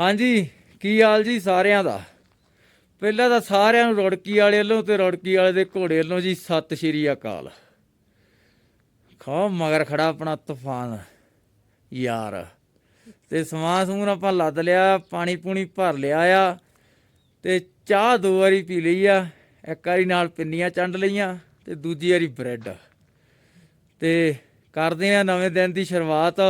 ਹਾਂਜੀ, ਕੀ ਹਾਲ ਜੀ ਸਾਰਿਆਂ ਦਾ? ਪਹਿਲਾਂ ਤਾਂ ਸਾਰਿਆਂ ਨੂੰ ਰੁੜਕੀ ਵਾਲੇ ਵੱਲੋਂ ਤੇ ਰੁੜਕੀ ਵਾਲੇ ਦੇ ਘੋੜੇ ਵੱਲੋਂ ਜੀ ਸਤਿ ਸ਼੍ਰੀ ਅਕਾਲ। ਖਾਓ ਮਗਰ ਖੜਾ ਆਪਣਾ ਤੂਫਾਨ, ਯਾਰ। ਤੇ ਸਮਾਨ ਸਮੂਹ ਆਪਾਂ ਲੱਦ ਲਿਆ, ਪਾਣੀ ਪੂਣੀ ਭਰ ਲਿਆ ਆ ਤੇ ਚਾਹ ਦੋ ਵਾਰੀ ਪੀ ਲਈ ਆ, ਇੱਕ ਵਾਰੀ ਨਾਲ ਪਿੰਨੀਆਂ ਚੰਡ ਲਈਆਂ ਤੇ ਦੂਜੀ ਵਾਰੀ ਬ੍ਰੈਡ। ਤੇ ਕਰਦੇ ਆ ਨਵੇਂ ਦਿਨ ਦੀ ਸ਼ੁਰੂਆਤ।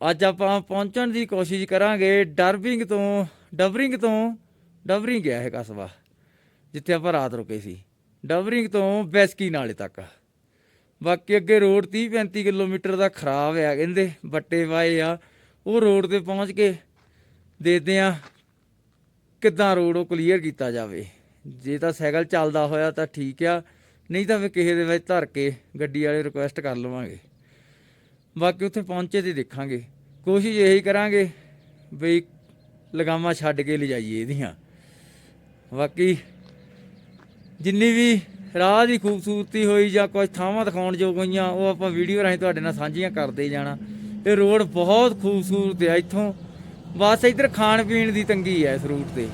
ਅੱਜ ਆਪਾਂ ਪਹੁੰਚਣ ਦੀ ਕੋਸ਼ਿਸ਼ ਕਰਾਂਗੇ ਡਰਬਿੰਗ ਤੋਂ, ਡਬਰਿੰਗ ਤੋਂ, ਡਬਰਿੰਗ ਗਿਆ ਹੈ ਕਸਬਾ, ਜਿੱਥੇ ਆਪਾਂ ਰਾਤ ਰੁਕੇ ਸੀ। ਡਬਰਿੰਗ ਤੋਂ ਬੈਸਕੀ ਨਾਲੇ ਤੱਕ। ਬਾਕੀ ਅੱਗੇ ਰੋਡ 30 35 ਕਿਲੋਮੀਟਰ ਦਾ ਖਰਾਬ ਆ ਕਹਿੰਦੇ ਬੱਟੇ ਵਾਏ ਆ। ਉਹ ਰੋਡ ਤੇ ਪਹੁੰਚ ਕੇ ਦੇਖਦੇ ਆ ਕਿੱਦਾਂ ਰੋਡ ਉਹ ਕਲੀਅਰ ਕੀਤਾ ਜਾਵੇ। ਜੇ ਤਾਂ ਸਾਈਕਲ ਚੱਲਦਾ ਹੋਇਆ ਤਾਂ ਠੀਕ ਆ, ਨਹੀਂ ਤਾਂ ਫਿਰ ਕਿਸੇ ਦੇ ਵਿੱਚ ਧਰ ਕੇ ਗੱਡੀ ਵਾਲੇ ਰਿਕੁਐਸਟ ਕਰ ਲਵਾਂਗੇ। ਬਾਕੀ ਉੱਥੇ ਪਹੁੰਚੇ ਤੇ ਦੇਖਾਂਗੇ। ਕੋਸ਼ਿਸ਼ ਇਹੀ ਕਰਾਂਗੇ ਬਈ ਲਗਾਮਾਂ ਛੱਡ ਕੇ ਲਿਜਾਈਏ ਇਹਦੀਆਂ। ਬਾਕੀ ਜਿੰਨੀ ਵੀ ਰਾਹ ਦੀ ਖੂਬਸੂਰਤੀ ਹੋਈ ਜਾਂ ਕੁਝ ਥਾਵਾਂ ਦਿਖਾਉਣ ਜੋ ਹੋਈਆਂ, ਉਹ ਆਪਾਂ ਵੀਡੀਓ ਰਾਹੀਂ ਤੁਹਾਡੇ ਨਾਲ ਸਾਂਝੀਆਂ ਕਰਦੇ ਜਾਣਾ। ਇਹ ਰੋਡ ਬਹੁਤ ਖੂਬਸੂਰਤ ਹੈ ਇੱਥੋਂ। ਬਸ ਇੱਧਰ ਖਾਣ ਪੀਣ ਦੀ ਤੰਗੀ ਹੈ ਇਸ ਰੂਟ ਤੇ।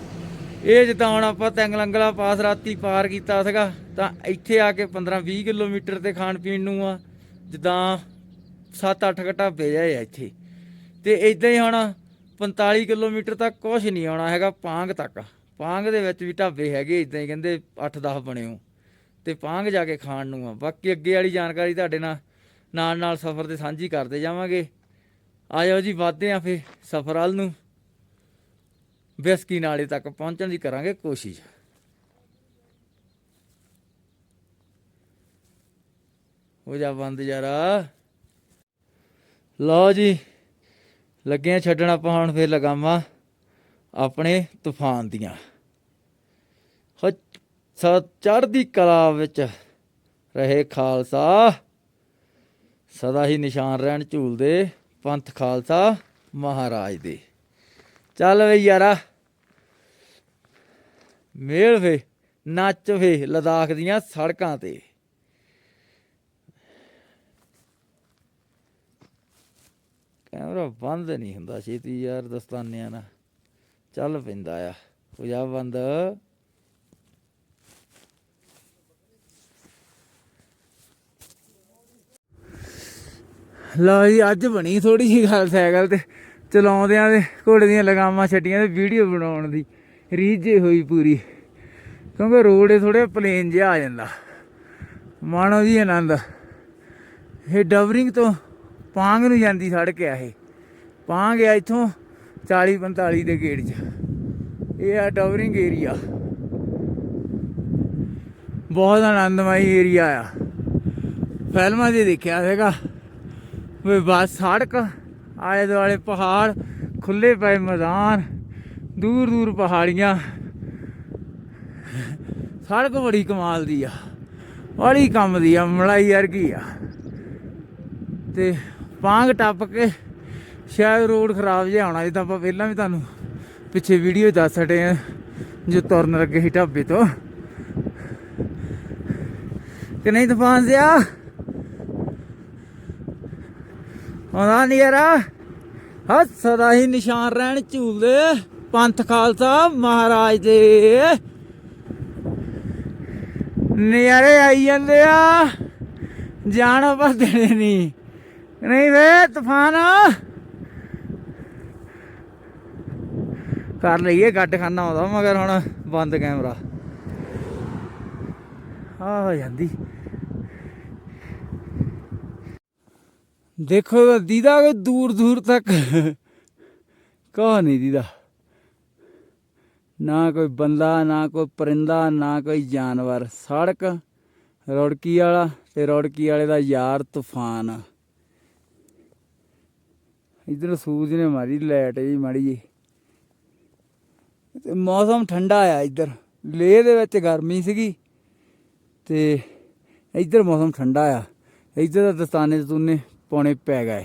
ਇਹ ਜਿੱਦਾਂ ਹੁਣ ਆਪਾਂ ਤੈਂਗਲੰਗਲਾ ਪਾਸ ਰਾਤੀ ਪਾਰ ਕੀਤਾ ਸੀਗਾ, ਤਾਂ ਇੱਥੇ ਆ ਕੇ 15-20 ਕਿਲੋਮੀਟਰ ਤੇ ਖਾਣ ਪੀਣ ਨੂੰ ਆ, ਜਿੱਦਾਂ 7-8 ਢਾਬੇ ਜਾਏ ਆ ਇੱਥੇ। ਤੇ ਇਦਾਂ ਹੀ ਹੁਣ 45 ਕਿਲੋਮੀਟਰ ਤੱਕ ਕੁਝ ਨਹੀਂ ਆਉਣਾ ਹੈਗਾ ਪਾਂਗ ਤੱਕ। ਪਾਂਗ ਦੇ ਵਿੱਚ ਵੀ ਢਾਬੇ ਹੈਗੇ ਇਦਾਂ ਹੀ ਕਹਿੰਦੇ 8-10 ਬਣਿਓ ਤੇ ਪਾਂਗ ਜਾ ਕੇ ਖਾਣ ਨੂੰ ਆ। ਬਾਕੀ ਅੱਗੇ ਵਾਲੀ ਜਾਣਕਾਰੀ ਤੁਹਾਡੇ ਨਾਲ ਨਾਲ ਨਾਲ ਸਫ਼ਰ ਤੇ ਸਾਂਝੀ ਕਰਦੇ ਜਾਵਾਂਗੇ। ਆਜੋ ਜੀ, ਵੱਧਦੇ ਆ ਫੇ ਸਫ਼ਰ ਵਾਲ ਨੂੰ। ਬੇਸਕੀ ਨਾਲੇ ਤੱਕ ਪਹੁੰਚਣ ਦੀ ਕਰਾਂਗੇ ਕੋਸ਼ਿਸ਼। ਹੋ ਜਾ ਬੰਦ ਯਾਰਾ ਲਓ ਜੀ। ਲੱਗੇ ਆ ਛੱਡਣ ਆਪਾਂ ਹੁਣ ਫੇਰ ਲਗਾਵਾਂ ਆਪਣੇ ਤੂਫਾਨ ਦੀਆਂ। ਹੋ ਸ- ਚੜ੍ਹਦੀ ਕਲਾ ਵਿੱਚ ਰਹੇ ਖਾਲਸਾ। ਸਦਾ ਹੀ ਨਿਸ਼ਾਨ ਰਹਿਣ ਝੂਲਦੇ ਪੰਥ ਖਾਲਸਾ ਮਹਾਰਾਜ ਦੇ। ਚੱਲ ਵੇ ਯਾਰਾ, ਮੇਲ ਵੇ, ਨੱਚ ਵੇ ਲਦਾਖ ਦੀਆਂ ਸੜਕਾਂ ਤੇ। ਕੈਮਰਾ ਬੰਦ ਨਹੀਂ ਹੁੰਦਾ ਛੇਤੀ ਯਾਰ ਦਸਤਾਨਿਆਂ ਨਾਲ। ਚੱਲ ਪੈਂਦਾ ਆ। ਹੋ ਜਾ ਬੰਦ। ਲਓ ਜੀ, ਅੱਜ ਬਣੀ ਥੋੜੀ ਜਿਹੀ ਗੱਲ ਸਾਈਕਲ ਤੇ। ਚਲਾਉਂਦਿਆਂ ਦੇ ਘੋੜੇ ਦੀਆਂ ਲਗਾਮਾਂ ਛੱਡੀਆਂ ਤੇ ਵੀਡੀਓ ਬਣਾਉਣ ਦੀ ਰੀਝ ਜਿਹੀ ਹੋਈ ਪੂਰੀ। ਕਿਉਂਕਿ ਰੋਡ ਇਹ ਥੋੜੇ ਪਲੇਨ ਜਿਹਾ ਆ ਜਾਂਦਾ। ਮਾਣੋ ਜੀ ਆਨੰਦ। ਇਹ ਡਬਰਿੰਗ ਤੋਂ ਪਾਂਗ ਨੂੰ ਜਾਂਦੀ ਸੜਕ ਆ ਇਹ। ਪਾਂਗ ਆ ਇੱਥੋਂ 40 45 ਦੇ ਗੇੜ 'ਚ। ਇਹ ਆ ਟਵਰਿੰਗ ਏਰੀਆ। ਬਹੁਤ ਆਨੰਦਮਈ ਏਰੀਆ ਆ। ਫਿਲਮਾਂ 'ਚ ਦੇਖਿਆ ਸੀਗਾ ਵੀ ਬਸ, ਸੜਕ, ਆਲੇ ਦੁਆਲੇ ਪਹਾੜ ਖੁੱਲੇ ਪਏ ਮੈਦਾਨ, ਦੂਰ ਦੂਰ ਪਹਾੜੀਆਂ। ਸੜਕ ਬੜੀ ਕਮਾਲ ਦੀ ਆ। ਬੜੀ ਕੰਮ ਦੀ ਆ, ਮਲਾਈ ਵਰਗੀ ਆ। ਤੇ ਪਾਂਗ ਟੱਪ ਕੇ ਸ਼ਾਇਦ ਰੋਡ ਖਰਾਬ ਜਿਹਾ ਹੋਣਾ, ਜਿੱਦਾਂ ਆਪਾਂ ਪਹਿਲਾਂ ਵੀ ਤੁਹਾਨੂੰ ਪਿੱਛੇ ਵੀਡੀਓ ਦੱਸ ਹਟੇ ਆ ਜੋ ਤੁਰਨ ਲੱਗੇ ਸੀ ਢਾਬੇ ਤੋਂ। ਕਿ ਨਹੀਂ ਤੂਫਾਨ ਸਿਆ ਆਉਂਦਾ ਨਹੀਂ ਯਾਰਾ। ਹਾਂ ਸਦਾ ਹੀ ਨਿਸ਼ਾਨ ਰਹਿਣ ਝੂਲਦੇ ਪੰਥ ਖਾਲਸਾ ਮਹਾਰਾਜ ਦੇ। ਨਿਆਰੇ ਆਈ ਜਾਂਦੇ ਆ, ਜਾਣ ਪਰ ਦੇਣੇ ਨਹੀਂ ਨਹੀਂ ਵੇ, ਤੂਫਾਨ। ਕਰ ਲਈਏ ਗੱਡ ਖਾਨਾ ਆਉਂਦਾ ਮਗਰ ਹੁਣ ਬੰਦ ਕੈਮਰਾ। ਆ ਹੋ ਜਾਂਦੀ। ਦੇਖੋ ਦੀਦਾ ਕੋਈ ਦੂਰ ਦੂਰ ਤੱਕ। ਕੋ ਨਹੀਂ ਦੀਦਾ। ਨਾ ਕੋਈ ਬੰਦਾ, ਨਾ ਕੋਈ ਪਰਿੰਦਾ, ਨਾ ਕੋਈ ਜਾਨਵਰ। ਸੜਕ ਰੋੜਕੀ ਵਾਲਾ ਤੇ ਰੌੜਕੀ ਵਾਲੇ ਦਾ ਯਾਰ ਤੂਫਾਨ। ਇਧਰ ਸੂਰਜ ਨੇ ਮਾਰੀ, ਲਾਈਟ ਜੀ ਮਾੜੀ ਜੀ ਤੇ ਮੌਸਮ ਠੰਡਾ ਆ ਇੱਧਰ। ਲੇਹ ਦੇ ਵਿੱਚ ਗਰਮੀ ਸੀਗੀ ਤੇ ਇੱਧਰ ਮੌਸਮ ਠੰਡਾ ਆ। ਇੱਧਰ ਦਾ ਦਸਤਾਨੇ ਤੂਨੇ ਪਾਉਣੇ ਪੈ ਗਏ।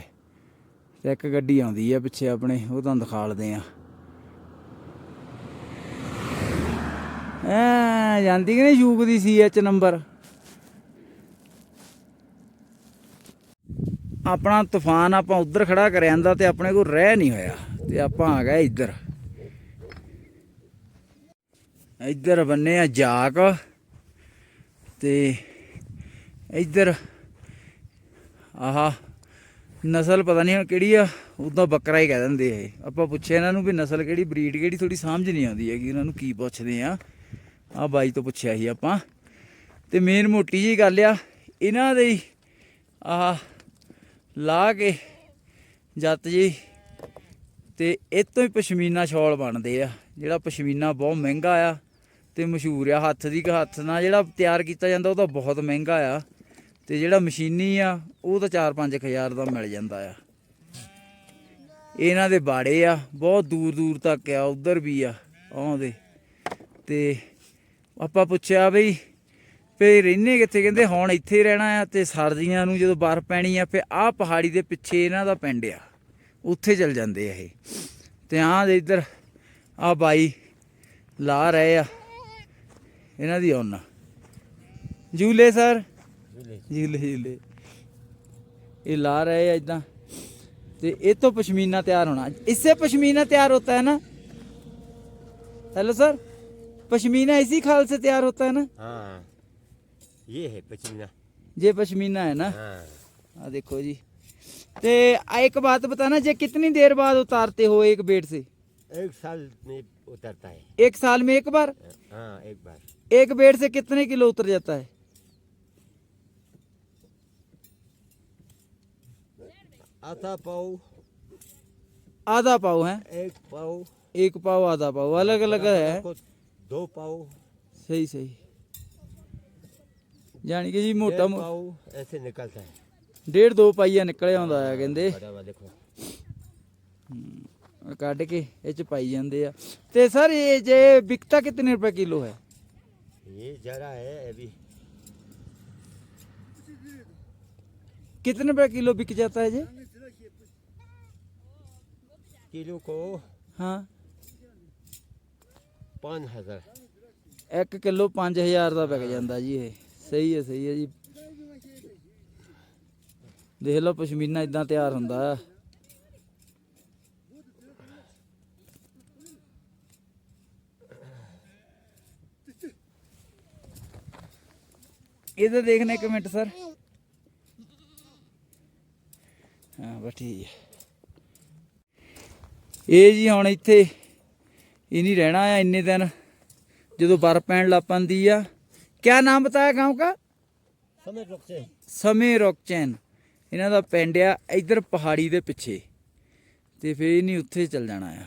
ਤੇ ਇੱਕ ਗੱਡੀ ਆਉਂਦੀ ਆ ਪਿੱਛੇ ਆਪਣੇ, ਉਹ ਤੁਹਾਨੂੰ ਦਿਖਾ ਲਦੇ ਆ। ਐ, ਜਾਂਦੀ ਕਿ ਨਹੀਂ ਯੂਕ ਦੀ ਸੀ ਐਚ ਨੰਬਰ? ਆਪਣਾ ਤੂਫਾਨ ਆਪਾਂ ਉਧਰ ਖੜਾ ਕਰਿਆ ਜਾਂਦਾ ਤੇ ਆਪਣੇ ਕੋਲ ਰਹਿ ਨਹੀਂ ਹੋਇਆ। ਤੇ ਆਪਾਂ ਆ ਗਏ ਇੱਧਰ। ਇੱਧਰ ਬੰਨੇ ਆ ਜਾਕ। ਤੇ ਇੱਧਰ ਆਹਾ, ਨਸਲ ਪਤਾ ਨਹੀਂ ਹੁਣ ਕਿਹੜੀ ਆ, ਉਦਾਂ ਬੱਕਰਾ ਹੀ ਕਹਿ ਦਿੰਦੇ ਆ ਆਪਾਂ ਪੁੱਛਿਆ ਇਹਨਾਂ ਨੂੰ ਵੀ ਨਸਲ ਕਿਹੜੀ, ਬਰੀਡ ਕਿਹੜੀ ਥੋੜੀ ਸਮਝ ਨਹੀਂ ਆਉਂਦੀ ਹੈਗੀ ਇਹਨਾਂ ਨੂੰ ਕੀ ਪੁੱਛਦੇ ਆ। ਆ ਬਾਈ ਤੋਂ ਪੁੱਛਿਆ ਸੀ ਆਪਾਂ। ਤੇ ਮੇਨ ਮੋਟੀ ਜੀ ਗੱਲ ਆ, ਇਹਨਾਂ ਦੇ ਆਹ ਲਾ ਕੇ ਜੱਤ ਜੀ, ਤੇ ਇਹ ਤੋਂ ਹੀ ਪਸ਼ਮੀਨਾ ਸ਼ਾਲ ਬਣਦੇ ਆ, ਜਿਹੜਾ ਪਸ਼ਮੀਨਾ ਬਹੁਤ ਮਹਿੰਗਾ ਆ, ਤੇ ਮਸ਼ਹੂਰ ਆ, ਹੱਥ ਦੀ ਹੱਥ ਨਾਲ ਜਿਹੜਾ ਤਿਆਰ ਕੀਤਾ ਜਾਂਦਾ ਉਹ ਤਾਂ ਬਹੁਤ ਮਹਿੰਗਾ ਆ, ਤੇ ਜਿਹੜਾ ਮਸ਼ੀਨੀ ਆ, ਉਹ ਤਾਂ 4-5 ਹਜ਼ਾਰ ਦਾ ਮਿਲ ਜਾਂਦਾ ਆ। ਇਹਨਾਂ ਦੇ ਬਾੜੇ ਆ, ਬਹੁਤ ਦੂਰ ਦੂਰ ਤੱਕ ਆ, ਉਧਰ ਵੀ ਆ, ਆਉਂਦੇ, ਤੇ ਆਪਾਂ ਪੁੱਛਿਆ ਬਈ ਫੇ ਰਹਿੰਨੇ ਕਿੱਥੇ ਕਹਿੰਦੇ ਹੁਣ ਇੱਥੇ ਹੀ ਰਹਿਣਾ ਆ ਤੇ ਸਰਦੀਆਂ ਨੂੰ ਜਦੋਂ ਬਰਫ਼ ਪੈਣੀ ਆ ਫੇ ਆਹ ਪਹਾੜੀ ਦੇ ਪਿੱਛੇ ਇਹਨਾਂ ਦਾ ਪਿੰਡ ਆ ਉੱਥੇ ਚਲ ਜਾਂਦੇ ਆ ਇਹ ਤੇ ਆਹ ਦੇ ਇੱਧਰ ਆ ਬਾਈ ਲਾ ਰਹੇ ਆ ਇਹਨਾਂ ਦੀ ਔਨ ਝੂਲੇ ਸਰ ਝੂਲੇ ਝੂਲੇ ਇਹ ਲਾ ਰਹੇ ਆ ਇਦਾਂ ਤੇ ਇਹ ਤੋਂ ਪਸ਼ਮੀਨਾ ਤਿਆਰ ਹੋਣਾ इससे पश्मीना तैयार होता है ना हेलो सर पश्मीना इसी खाल से तैयार होता है ना हाँ ये है पश्मीना। ये पश्मीना है ना? हाँ। देखो जी। ते एक बात बताना जे कितनी देर बाद उतारते हो एक बेड से? एक साल में उतरता है। एक साल में एक बार? हाँ एक बार। एक बेड से कितने किलो उतर जाता है? आधा पाव। आधा पाव है? एक पाव। एक पाव आधा पाव अलग अलग है। दो पाव। सही सही। ਜਾਣੀ ਕਿ ਜੀ ਮੋਟਾ डेढ़ ਮੋ- पाव ऐसे निकलता है ਡੇਢ ਦੋ ਪਾਈਆ ਨਿਕਲ ਆਉਂਦਾ ਆ ਕਹਿੰਦੇ बड़ा हुआ देखो ਕੱਢ ਕੇ ਇਹ ਚ ਪਾਈ ਜਾਂਦੇ ਆ ਤੇ ਸਰ ਇਹ ਜੇ ਵਿਕਤਾ ਕਿਤਨੇ ਰੁਪਏ ਕਿਲੋ ਹੈ ये जरा है अभी कितने रुपए किलो बिक जाता है जी किलो को हाँ पाँच हजार 1 ਕਿਲੋ 5000 ਦਾ ਵਿਕ ਜਾਂਦਾ ਜੀ ਇਹ ਸਹੀ ਹੈ ਸਹੀ ਹੈ ਜੀ। ਦੇਖ ਲਓ, ਪਸ਼ਮੀਨਾ ਇਦਾਂ ਤਿਆਰ ਹੁੰਦਾ ਆ। ਇਹਦਾ ਦੇਖਣਾ ਇੱਕ ਮਿੰਟ, ਸਰ। ਹਾਂ, ਬਸ ਠੀਕ ਹੈ। ਇਹ ਜੀ ਹੁਣ ਇੱਥੇ, ਇਹ ਨਹੀਂ ਰਹਿਣਾ ਆ ਇੰਨੇ ਦਿਨ। ਜਦੋਂ ਬਰਫ਼ ਪੈਣ ਲੱਗ ਪੈਂਦੀ ਆ ਕਿਆ ਨਾਮ बताया गांव ਕਾ? ਸਮੇਂ ਰੁਕਦੇ ਸਮੇਂ ਰੋਕਚੈਨ ਇਹਨਾਂ ਦਾ ਪਿੰਡ ਆ ਇਧਰ ਪਹਾੜੀ ਦੇ ਪਿੱਛੇ। ਤੇ ਫਿਰ ਇਹਨੇ ਉੱਥੇ ਚੱਲ ਜਾਣਾ ਆ।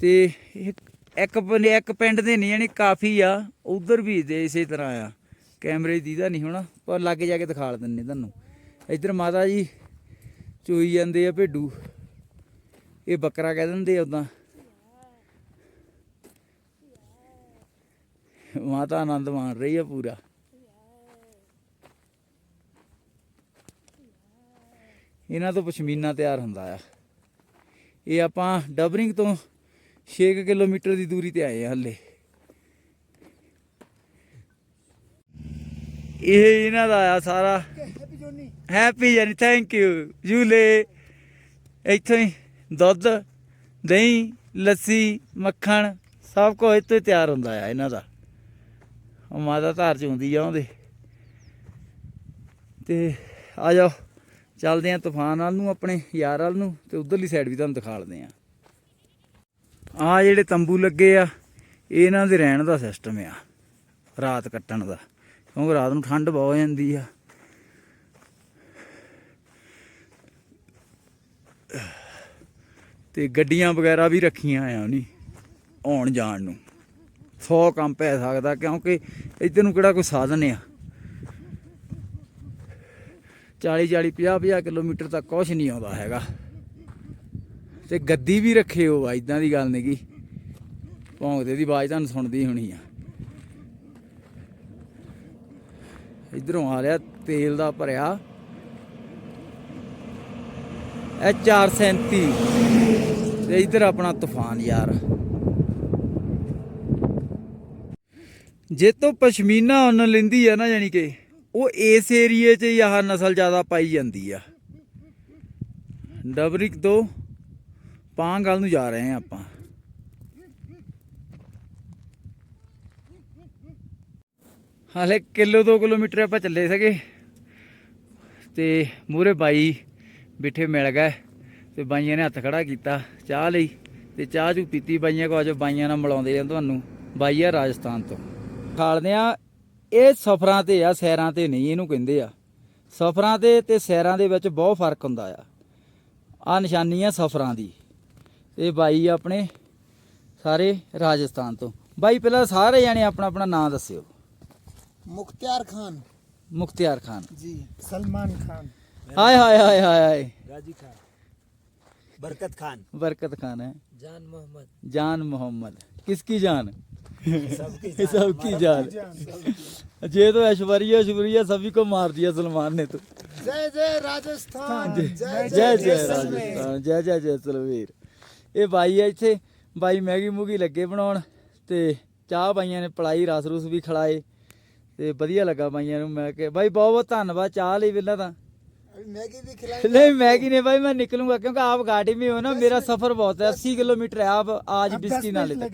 ਤੇ ਇੱਕ- ਇੱਕ ਪਿੰਡ- ਇੱਕ ਪਿੰਡ ਦੇ ਨਹੀਂ ਯਾਨੀ ਕਾਫੀ ਆ। ਉਧਰ ਵੀ ਦੇ ਇਸੇ ਤਰ੍ਹਾਂ ਆ। ਕੈਮਰੇ ਦੀਦਾ ਨਹੀਂ ਹੋਣਾ ਪਰ ਲਾਗੇ ਜਾ ਕੇ ਦਿਖਾ ਦਿੰਨੇ ਤੁਹਾਨੂੰ। ਇਧਰ ਮਾਤਾ ਜੀ ਚੋਈ ਜਾਂਦੇ ਆ ਭੇਡੂ। ਇਹ ਬੱਕਰਾ ਕਹਿ ਦਿੰਦੇ ਆ ਉਦਾਂ ਮਾਤਾ ਆਨੰਦ ਮਾਣ ਰਹੀ ਆ ਪੂਰਾ। ਇਹਨਾਂ ਤੋਂ ਪਸ਼ਮੀਨਾ ਤਿਆਰ ਹੁੰਦਾ ਆ। ਇਹ ਆਪਾਂ ਡਬਰਿੰਗ ਤੋਂ 6 ਕਿਲੋਮੀਟਰ ਦੀ ਦੂਰੀ ਤੇ ਆਏ ਆ ਹੱਲੇ। ਇਹ ਇਹਨਾਂ ਦਾ ਆ ਸਾਰਾ। ਹੈਪੀ ਜਾਨੀ। ਥੈਂਕ ਯੂ ਜੂਲੇ ਇੱਥੋਂ ਹੀ ਦੁੱਧ ਦਹੀਂ ਲੱਸੀ ਮੱਖਣ ਸਭ ਕੁਝ ਇੱਥੋਂ ਹੀ ਤਿਆਰ ਹੁੰਦਾ ਆ ਇਹਨਾਂ ਦਾ। ਮਾਤਾ ਧਾਰ ਚ ਹੁੰਦੀ ਆ ਉਹਦੇ। ਤੇ ਆ ਜਾਓ, ਚੱਲਦੇ ਆ ਤੂਫਾਨ ਵਾਲ ਨੂੰ, ਆਪਣੇ ਯਾਰ ਵਾਲ ਨੂੰ, ਤੇ ਉਧਰਲੀ ਸਾਈਡ ਵੀ ਤੁਹਾਨੂੰ ਦਿਖਾ ਲਦੇ ਆ। ਆ ਜਿਹੜੇ ਤੰਬੂ ਲੱਗੇ ਆ ਇਹਨਾਂ ਦੇ ਰਹਿਣ ਦਾ ਸਿਸਟਮ ਆ, ਰਾਤ ਕੱਟਣ ਦਾ। ਕਿਉਂਕਿ ਰਾਤ ਨੂੰ ਠੰਡ ਬਹੁਤ ਜਾਂਦੀ ਆ। ਤੇ ਗੱਡੀਆਂ ਵਗੈਰਾ ਵੀ ਰੱਖੀਆਂ ਆ ਉਹਨੀ ਆਉਣ ਜਾਣ ਨੂੰ। 100 ਕੰਮ ਪੈ ਸਕਦਾ, ਕਿਉਂਕਿ ਇੱਧਰ ਨੂੰ ਕਿਹੜਾ ਕੋਈ ਸਾਧਨ ਆ। 40 40 50 50 ਕਿਲੋਮੀਟਰ ਤੱਕ ਕੁਛ ਨਹੀਂ ਆਉਂਦਾ ਹੈਗਾ। ਤੇ ਗੱਦੀ ਵੀ ਰੱਖੇ ਹੋ ਆ ਇਦਾਂ ਦੀ ਗੱਲ ਨਹੀਂਗੀ ਭੌਂਕਦੇ ਦੀ ਆਵਾਜ਼ ਤੁਹਾਨੂੰ ਸੁਣਦੀ ਹੋਣੀ ਆ। ਇਧਰੋਂ ਆ ਰਿਹਾ ਤੇਲ ਦਾ ਭਰਿਆ। ਇਹ 437 ਤੇ ਇਧਰ ਆਪਣਾ ਤੂਫਾਨ ਯਾਰ। ਜੇ ਤੋਂ ਪਸ਼ਮੀਨਾ ਉਹਨ ਲੈਂਦੀ ਆ ਨਾ ਯਾਨੀ ਕਿ, ਉਹ ਇਸ ਏਰੀਏ 'ਚ ਹੀ ਆਹ ਨਸਲ ਜ਼ਿਆਦਾ ਪਾਈ ਜਾਂਦੀ ਆ। ਡਬਰਿਕ ਤੋਂ ਪਾਂਗਲ ਨੂੰ ਜਾ ਰਹੇ ਹਾਂ ਆਪਾਂ। ਹਾਲੇ ਕਿਲੋ 2 ਕਿਲੋਮੀਟਰ ਆਪਾਂ ਚੱਲੇ ਸਗੇ, ਤੇ ਮੂਰੇ ਬਾਈ ਬਿਠੇ ਮਿਲ ਗਏ, ਤੇ ਬਾਈਆਂ ਨੇ ਹੱਥ ਖੜਾ ਕੀਤਾ, ਚਾਹ ਲਈ, ਤੇ ਚਾਹ ਚੂ ਪੀਤੀ, ਬਾਈਆਂ ਕੋ ਅੱਜ ਬਾਈਆਂ ਨਾਲ ਮਿਲਾਉਂਦੇ ਆ ਤੁਹਾਨੂੰ, ਬਾਈ ਆ ਰਾਜਸਥਾਨ ਤੋਂ। ਖਾਲਦੇ ਆ ਇਹ ਸਫਰਾਂ ਤੇ ਆ ਸੈਰਾਂ ਤੇ ਨਹੀਂ ਇਹਨੂੰ ਕਹਿੰਦੇ ਆ ਸਫਰਾਂ ਤੇ ਤੇ ਸੈਰਾਂ ਦੇ ਵਿੱਚ ਬਹੁਤ ਫਰਕ ਹੁੰਦਾ ਆ ਆ ਨਿਸ਼ਾਨੀ ਆ ਸਫਰਾਂ ਦੀ ਤੇ ਬਾਈ ਆਪਣੇ ਸਾਰੇ ਰਾਜਸਥਾਨ ਤੋਂ ਬਾਈ ਪਹਿਲਾਂ ਸਾਰੇ ਜਾਣੇ ਆਪਣਾ ਆਪਣਾ ਨਾਮ ਦੱਸਿਓ मुख्तियार खान ਮੁਖਤਿਆਰ ਖਾਨ जी सलमान खान ਹਾਏ ਹਾਏ ਹਾਏ ਹਾਏ ਹਾਏ गाजी खान बरकत खान बरकत खान है जान मोहम्मद जान मोहम्मद किसकी जान सबकी सबकी जान ये तो ऐश्वर्या ऐश्वर्या सभी को मार दिया सलमान ने तो जय जय राजस्थान जय ਜੈ ਜੈ ਰਾਜਸਥਾਨ ਜੈ ਜੈ ਜੈ ਸਲਵੀਰ ਇਹ ਬਾਈ ਆ ਇੱਥੇ ਬਾਈ ਮੈਗੀ ਮੂਗੀ ਲੱਗੇ ਬਣਾਉਣ ਤੇ ਚਾਹ ਬਾਈਆਂ ਨੇ ਪਲਾਈ ਰਸ ਰੂਸ ਵੀ ਖਿਲਾਏ ਤੇ ਵਧੀਆ ਲੱਗਾ ਬਾਈਆਂ ਨੂੰ ਮਿਲ ਕੇ ਬਾਈ ਬਹੁਤ ਬਹੁਤ ਧੰਨਵਾਦ ਚਾਹ ਲਈ ਪਹਿਲਾਂ ਤਾਂ अभी मैगी नहीं मैगी नहीं भाई मैं निकलूँगा क्योंकि आप गाड़ी में हो ना मेरा सफ़र बहुत है अस्सी किलोमीटर है आप आज बिस्की ना लेते।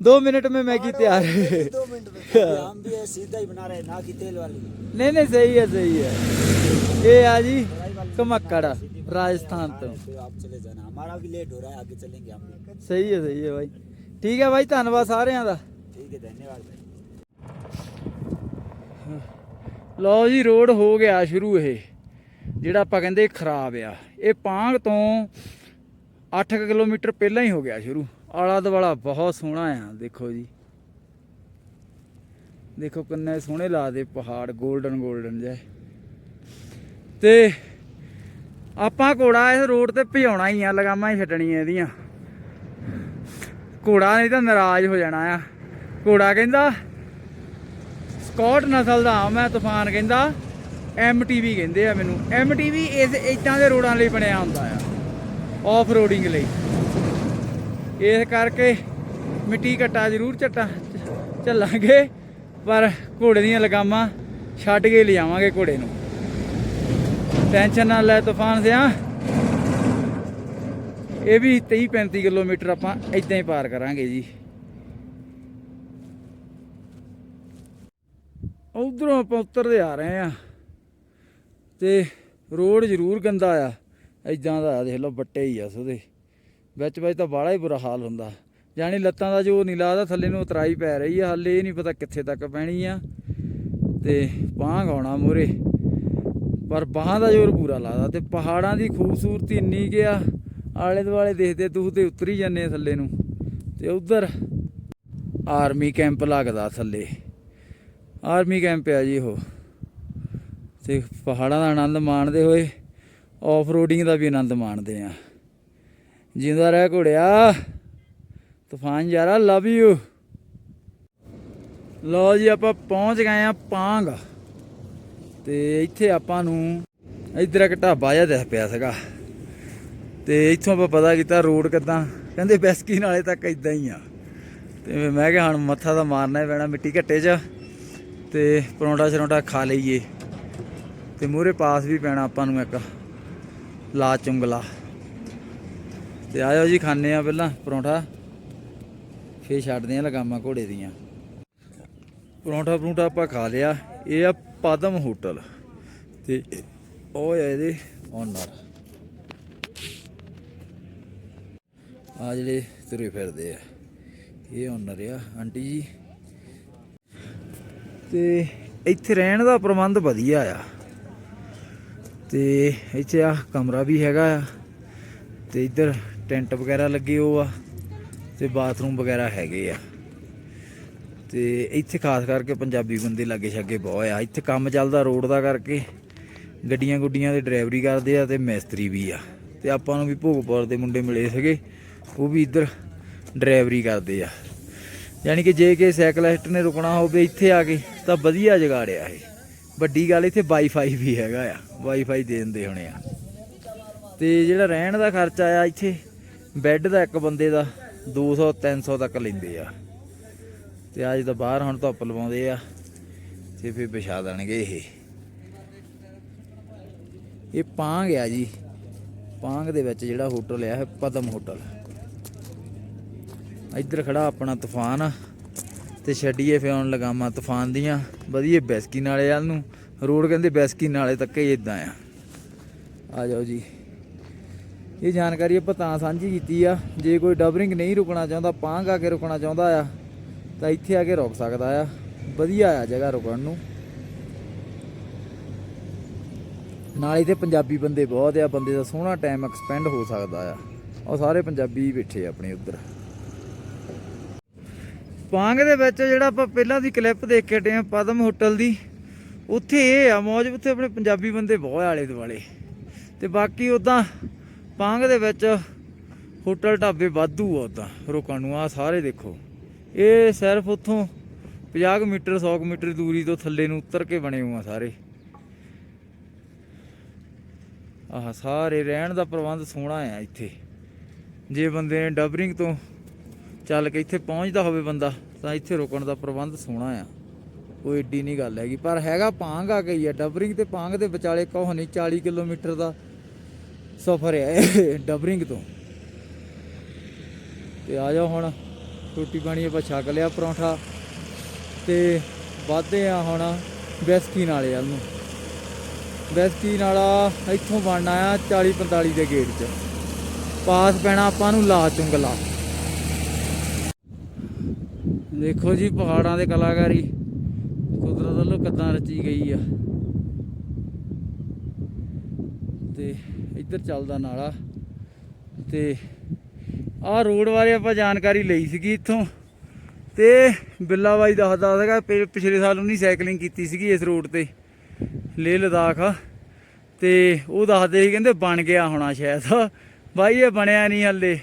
दो मिनट में मैगी तैयार है। हाँ। नहीं नहीं सही है सही है। ये आजी कमकड़ा राजस्थान तो। आप चले जाना हमारा भी लेट हो रहा है आगे चलेंगे हम सही है सही है भाई। ठीक है भाई धन्यवाद सारे का ठीक है धन्यवाद ਲਓ ਜੀ, ਰੋਡ ਹੋ ਗਿਆ ਸ਼ੁਰੂ ਇਹ, ਜਿਹੜਾ ਆਪਾਂ ਕਹਿੰਦੇ ਖਰਾਬ ਆ। ਇਹ ਪਾਂਗ ਤੋਂ 8 ਕਿਲੋਮੀਟਰ ਪਹਿਲਾਂ ਹੀ ਹੋ ਗਿਆ ਸ਼ੁਰੂ। ਆਲਾ ਦਵਾਲਾ ਬਹੁਤ ਸੋਹਣਾ ਆ, ਦੇਖੋ ਜੀ। ਦੇਖੋ ਕਿੰਨੇ ਸੋਹਣੇ ਲਾਦੇ ਪਹਾੜ 골ਡਨ 골ਡਨ ਜਿਹੇ। ਤੇ ਆਪਾਂ ਘੋੜਾ ਇਸ ਰੋਡ ਤੇ ਭਜਾਉਣਾ ਹੀ ਆ, ਲਗਾਮਾਂ ਹੀ ਛੱਡਣੀਆਂ ਇਹਦੀਆਂ। ਘੋੜਾ ਨਹੀਂ ਤਾਂ ਨਾਰਾਜ਼ ਹੋ ਜਾਣਾ ਆ। ਘੋੜਾ ਕਹਿੰਦਾ ਸਕਾਟ ਨਸਲ ਦਾ ਮੈਂ ਤੂਫਾਨ ਕਹਿੰਦਾ ਐਮਟੀਵੀ ਕਹਿੰਦੇ ਆ ਮੈਨੂੰ। ਐਮਟੀਵੀ ਇਸ ਇਦਾਂ ਦੇ ਰੋਡਾਂ ਲਈ ਬਣਿਆ ਹੁੰਦਾ ਆ ਆਫ ਰੋਡਿੰਗ ਲਈ। ਇਸ ਕਰਕੇ ਮਿੱਟੀ ਘੱਟਾ ਜ਼ਰੂਰ ਚੱਟਾ ਚੱਲਾਂਗੇ ਪਰ ਘੋੜੇ ਦੀਆਂ ਲਗਾਮਾਂ ਛੱਡ ਕੇ ਲਿਆਵਾਂਗੇ ਘੋੜੇ ਨੂੰ। ਟੈਨਸ਼ਨ ਨਾ ਲੈ ਤੂਫਾਨ ਸਿਆ। ਇਹ ਵੀ 23 35 ਕਿਲੋਮੀਟਰ ਆਪਾਂ ਇਦਾਂ ਹੀ ਪਾਰ ਕਰਾਂਗੇ ਜੀ। ਉਧਰੋਂ ਆਪਾਂ ਉੱਤਰਦੇ ਆ ਰਹੇ ਆ ਤੇ ਰੋਡ ਜ਼ਰੂਰ ਗੰਦਾ ਆ। ਐਦਾਂ ਦਾ ਆ, ਦੇਖ ਲਓ ਬੱਟੇ ਹੀ ਆ ਸੁਦੇ ਵਿੱਚ ਵਿੱਚ ਤਾਂ ਬਾਹਲਾ ਹੀ ਬੁਰਾ ਹਾਲ ਹੁੰਦਾ। ਜਾਣੀ ਲੱਤਾਂ ਦਾ ਜੋ ਨਹੀਂ ਲਾਦਾ ਥੱਲੇ ਨੂੰ ਉਤਰਾਈ ਪੈ ਰਹੀ ਆ ਹਾਲੇ ਇਹ ਨਹੀਂ ਪਤਾ ਕਿੱਥੇ ਤੱਕ ਪੈਣੀ ਆ। ਤੇ ਬਾਂਹ ਗਾਉਣਾ ਮੂਹਰੇ। ਪਰ ਬਾਹਾਂ ਦਾ ਜ਼ੋਰ ਪੂਰਾ ਲਾਦਾ ਤੇ ਪਹਾੜਾਂ ਦੀ ਖੂਬਸੂਰਤੀ ਇੰਨੀ ਗਿਆ ਆਲੇ ਦੁਆਲੇ ਦੇਖਦੇ ਤੂੰ ਤੇ ਉਤਰੀ ਜਾਂਦੇ ਥੱਲੇ ਨੂੰ। ਤੇ ਉਧਰ ਆਰਮੀ ਕੈਂਪ ਲੱਗਦਾ ਥੱਲੇ। ਆਰਮੀ ਕੈਂਪ ਆ ਜੀ ਉਹ। ਤੇ ਪਹਾੜਾਂ ਦਾ ਆਨੰਦ ਮਾਣਦੇ ਹੋਏ ਆਫ ਰੋਡਿੰਗ ਦਾ ਵੀ ਆਨੰਦ ਮਾਣਦੇ ਆ। ਜਿੰਦਾ ਰਹਿ ਘੋੜਿਆ, ਤੂਫਾਨ ਯਾਰਾ ਲਵ ਯੂ ਲਓ ਜੀ, ਆਪਾਂ ਪਹੁੰਚ ਗਏ ਆ ਪਾਂਗ। ਤੇ ਇੱਥੇ ਆਪਾਂ ਨੂੰ ਇੱਧਰ ਇੱਕ ਢਾਬਾ ਜਿਹਾ ਦਿਖ ਪਿਆ ਸੀਗਾ। ਤੇ ਇੱਥੋਂ ਆਪਾਂ ਪਤਾ ਕੀਤਾ ਰੋਡ ਕਿੱਦਾਂ। ਕਹਿੰਦੇ ਬੈਸਕੀ ਨਾਲੇ ਤੱਕ ਇਦਾਂ ਹੀ ਆ। ਤੇ ਮੈਂ ਕਿਹਾ ਹੁਣ ਮੱਥਾ ਤਾਂ ਮਾਰਨਾ ਹੀ ਪੈਣਾ ਮਿੱਟੀ ਘੱਟੇ 'ਚ। ਤੇ ਪਰੌਂਠਾ ਸ਼ਰੌਂਠਾ ਖਾ ਲਈਏ ਤੇ ਮੂਹਰੇ ਪਾਸ ਵੀ ਪੈਣਾ ਆਪਾਂ ਨੂੰ ਇੱਕ ਲਾ ਚੁੰਗਲਾ। ਤੇ ਆਇਓ ਜੀ ਖਾਣੇ ਆ ਪਹਿਲਾਂ ਪਰੌਂਠਾ। ਫੇਰ ਛੱਡਦੇ ਆ ਲਗਾਮਾਂ ਘੋੜੇ ਦੀਆਂ। ਪਰੌਂਠਾ ਪਰੌਂਠਾ ਆਪਾਂ ਖਾ ਲਿਆ। ਇਹ ਆ ਪਦਮ ਹੋਟਲ। ਤੇ ਉਹ ਆ ਇਹਦੇ ਓਨਰ ਆ ਜਿਹੜੇ ਤੁਰੇ ਫਿਰਦੇ ਆ। ਇਹ ਓਨਰ ਆ। ਆਂਟੀ ਜੀ। ਤੇ ਇੱਥੇ ਰਹਿਣ ਦਾ ਪ੍ਰਬੰਧ ਵਧੀਆ ਆ। ਤੇ ਇੱਥੇ ਆ ਕਮਰਾ ਵੀ ਹੈਗਾ ਆ। ਤੇ ਇੱਧਰ ਟੈਂਟ ਵਗੈਰਾ ਲੱਗੇ ਹੋ ਆ ਤੇ ਬਾਥਰੂਮ ਵਗੈਰਾ ਹੈਗੇ ਆ। ਤੇ ਇੱਥੇ ਖਾਸ ਕਰਕੇ ਪੰਜਾਬੀ ਬੰਦੇ ਲਾਗੇ ਛਾਗੇ ਬਹੁਤ ਆ। ਇੱਥੇ ਕੰਮ ਚੱਲਦਾ ਰੋਡ ਦਾ ਕਰਕੇ ਗੱਡੀਆਂ ਗੁੱਡੀਆਂ ਦੇ ਡਰਾਈਵਰੀ ਕਰਦੇ ਆ ਤੇ ਮਿਸਤਰੀ ਵੀ ਆ। ਤੇ ਆਪਾਂ ਨੂੰ ਵੀ ਭੋਗਪੁਰ ਦੇ ਮੁੰਡੇ ਮਿਲੇ ਸੀਗੇ, ਉਹ ਵੀ ਇੱਧਰ ਡਰਾਈਵਰੀ ਕਰਦੇ ਆ। ਯਾਨੀ ਕਿ ਜੇ ਕਿ ਸਾਈਕਲਿਸਟ ਨੇ ਰੁਕਣਾ ਹੋਵੇ ਇੱਥੇ ਆ ਕੇ, ਤਾਂ ਵਧੀਆ ਜਗਾੜਿਆ ਇਹ। ਵੱਡੀ ਗੱਲ ਇੱਥੇ ਵਾਈਫਾਈ ਵੀ ਹੈਗਾ ਆ ਵਾਈਫਾਈ ਦੇ ਦਿੰਦੇ ਹੋਣੇ ਆ। ਤੇ ਜਿਹੜਾ ਰਹਿਣ ਦਾ ਖਰਚਾ ਆ ਇੱਥੇ ਬੈੱਡ ਦਾ ਇੱਕ ਬੰਦੇ ਦਾ 200 300 ਤੱਕ ਲੈਂਦੇ ਆ। ਤੇ ਅੱਜ ਤਾਂ ਬਾਹਰ ਹੁਣ ਧੁੱਪ ਲਵਾਉਂਦੇ ਆ, ਤੇ ਫਿਰ ਵਿਛਾ ਦੇਣਗੇ ਇਹ। ਇਹ ਪਾਂ ਗਿਆ ਜੀ। ਪਾਂਗ ਦੇ ਵਿੱਚ ਜਿਹੜਾ ਹੋਟਲ ਆ, ਇਹ ਪਦਮ ਹੋਟਲ ਇੱਧਰ ਖੜਾ ਆਪਣਾ ਤੂਫਾਨ ਤੇ ਛੱਡੀਏ ਫੇ ਆਉਣ ਲਗਾਵਾਂ ਤੂਫਾਨ ਦੀਆਂ। ਵਧੀਆ ਬੈਸਕੀ ਨਾਲੇ ਵਾਲ ਨੂੰ। ਰੋਡ ਕਹਿੰਦੇ ਬੈਸਕੀ ਨਾਲੇ ਤੱਕ ਹੀ ਇਦਾਂ ਆ। ਆ ਜਾਓ ਜੀ। ਇਹ ਜਾਣਕਾਰੀ ਆਪਾਂ ਤਾਂ ਸਾਂਝੀ ਕੀਤੀ ਆ। ਜੇ ਕੋਈ ਡਬਰਿੰਗ ਨਹੀਂ ਰੁਕਣਾ ਚਾਹੁੰਦਾ ਪਾਂਗ ਆ ਕੇ ਰੁਕਣਾ ਚਾਹੁੰਦਾ ਆ, ਤਾਂ ਇੱਥੇ ਆ ਕੇ ਰੁਕ ਸਕਦਾ ਆ। ਵਧੀਆ ਆ ਜਗ੍ਹਾ ਰੁਕਣ ਨੂੰ। ਨਾਲ ਇੱਥੇ ਪੰਜਾਬੀ ਬੰਦੇ ਬਹੁਤ ਆ। ਬੰਦੇ ਦਾ ਸੋਹਣਾ ਟਾਈਮ ਐਕਸਪੈਂਡ ਹੋ ਸਕਦਾ ਆ। ਉਹ ਸਾਰੇ ਪੰਜਾਬੀ ਹੀ ਬੈਠੇ ਆਪਣੇ ਉੱਧਰ। ਪਾਂਗ ਦੇ ਵਿੱਚ ਜਿਹੜਾ ਆਪਾਂ ਪਹਿਲਾਂ ਦੀ ਕਲਿੱਪ ਦੇਖ ਕੇ ਹਟੇ ਆ ਪਦਮ ਹੋਟਲ ਦੀ, ਉੱਥੇ ਇਹ ਆ ਮੌਜ, ਉੱਥੇ ਆਪਣੇ ਪੰਜਾਬੀ ਬੰਦੇ ਬਹੁਤ ਆਲੇ ਦੁਆਲੇ। ਤੇ ਬਾਕੀ ਉਦਾਂ ਪਾਂਗ ਦੇ ਵਿੱਚ ਹੋਟਲ ਢਾਬੇ ਵਾਧੂ ਆ ਉਦਾਂ ਰੁਕਣ ਨੂੰ ਆ ਸਾਰੇ ਦੇਖੋ। ਇਹ ਸਿਰਫ ਉੱਥੋਂ 50 ਕੁ ਮੀਟਰ 100 ਕੁ ਮੀਟਰ ਦੂਰੀ ਤੋਂ ਥੱਲੇ ਨੂੰ ਉਤਰ ਕੇ ਬਣੇ ਹੋਏ ਆ ਸਾਰੇ। ਆਹ ਸਾਰੇ ਰਹਿਣ ਦਾ ਪ੍ਰਬੰਧ ਸੋਹਣਾ ਆ ਇੱਥੇ। ਜੇ ਬੰਦੇ ਨੇ ਡਬਰਿੰਗ ਤੋਂ ਚੱਲ ਕੇ ਇੱਥੇ ਪਹੁੰਚਦਾ ਹੋਵੇ ਬੰਦਾ, ਤਾਂ ਇੱਥੇ ਰੁਕਣ ਦਾ ਪ੍ਰਬੰਧ ਸੋਹਣਾ ਆ। ਕੋਈ ਏਡੀ ਨਹੀਂ ਗੱਲ ਹੈਗੀ। ਪਰ ਹੈਗਾ ਪਾਂਗ ਆ ਗਈ ਆ। ਡਬਰਿੰਗ ਤੇ ਪਾਂਗ ਦੇ ਵਿਚਾਲੇ ਕੋਹ ਨਹੀਂ 40 ਕਿਲੋਮੀਟਰ ਦਾ ਸਫ਼ਰ ਹੈ ਇਹ ਡਬਰਿੰਗ ਤੋਂ। ਤੇ ਆ ਜਾਓ ਹੁਣ, ਰੋਟੀ ਪਾਣੀ ਆਪਾਂ ਛਕ ਲਿਆ ਪਰੌਂਠਾ। ਤੇ ਵਾਧੇ ਆ ਹੁਣ ਬੈਸਕੀ ਨਾਲੇ ਵੱਲ ਨੂੰ। ਬੈਸਕੀ ਨਾਲਾ ਇੱਥੋਂ ਬਣਨਾ ਆ 40 45 ਦੇ ਗੇਟ 'ਚ। ਪਾਸ ਪੈਣਾ ਆਪਾਂ ਨੂੰ ਲਾ ਚੁੰਗਲਾ। ਦੇਖੋ ਜੀ, ਪਹਾੜਾਂ ਦੇ ਕਲਾਕਾਰੀ। ਕੁਦਰਤ ਵੱਲੋਂ ਕਿੱਦਾਂ ਰਚੀ ਗਈ ਆ। ਤੇ ਇੱਧਰ ਚੱਲਦਾ ਨਾਲਾ। ਤੇ ਆਹ ਰੋਡ ਬਾਰੇ ਆਪਾਂ ਜਾਣਕਾਰੀ ਲਈ ਸੀਗੀ ਇੱਥੋਂ। ਤੇ ਬਿੱਲਾ ਬਾਈ ਦੱਸਦਾ ਸੀਗਾ ਪਿਛਲੇ ਸਾਲ ਉਹਨੇ ਸਾਈਕਲਿੰਗ ਕੀਤੀ ਸੀਗੀ ਇਸ ਰੋਡ ਤੇ, ਲੇਹ ਲਦਾਖ। ਤੇ ਉਹ ਦੱਸਦੇ ਸੀ, ਕਹਿੰਦੇ ਬਣ ਗਿਆ ਹੋਣਾ ਸ਼ਾਇਦ। ਬਾਈ ਇਹ ਬਣਿਆ ਨਹੀਂ ਹੱਲੇ।